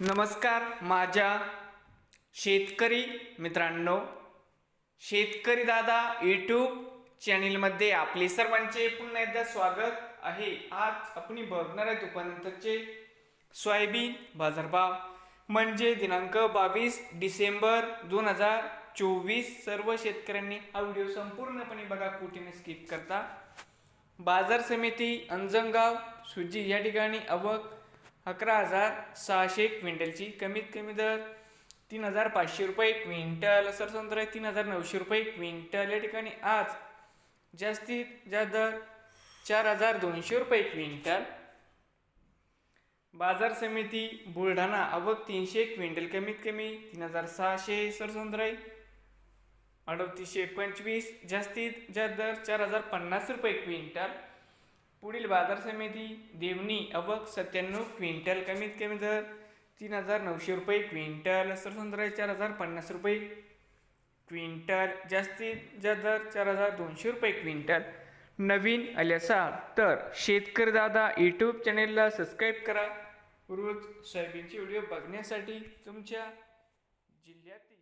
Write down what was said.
नमस्कार माझ्या शेतकरी मित्रांनो शेतकरी दादा यूट्यूब चॅनेलमध्ये आपले सर्वांचे पुन्हा एकदा स्वागत आहे. आज आपण बघणार आहे दुपारनंतरचे सोयाबीन बाजारभाव. म्हणजे दिनांक बावीस डिसेंबर दोन हजार चोवीस. सर्व शेतकऱ्यांनी हा व्हिडिओ संपूर्णपणे बघा कुठेने स्किप करता. बाजार समिती अंजनगाव सुजी या ठिकाणी अवघ अकरा हजार सहाशे क्विंटलची कमीत कमी दर. तीन हजार पाचशे रुपये क्विंटल. सरसंत्र तीन हजार नऊशे रुपये क्विंटल. या ठिकाणी आज जास्तीत जास्त दर चार हजार दोनशे रुपये क्विंटल. बाजार समिती बुलढाणा आवक तीनशे क्विंटल कमीत कमी तीन हजार सहाशे. सरसंत्र अडतीसशे पंचवीस. जास्तीत जास्त दर चार हजार पन्नास रुपये क्विंटल. पुढील बाजार समिती देवणी अवक सत्त्याण्णव क्विंटल कमीत कमी दर तीन हजार नऊशे रुपये क्विंटल सरसंत्र चार हजार पन्नास रुपये क्विंटल जास्तीत जास्त दर चार हजार दोनशे रुपये क्विंटल. नवीन आले असाल तर शेतकरी दादा यूट्यूब चॅनेलला सबस्क्राईब करा. रोज सोयाबीनचे व्हिडिओ बघण्यासाठी तुमच्या जिल्ह्यातील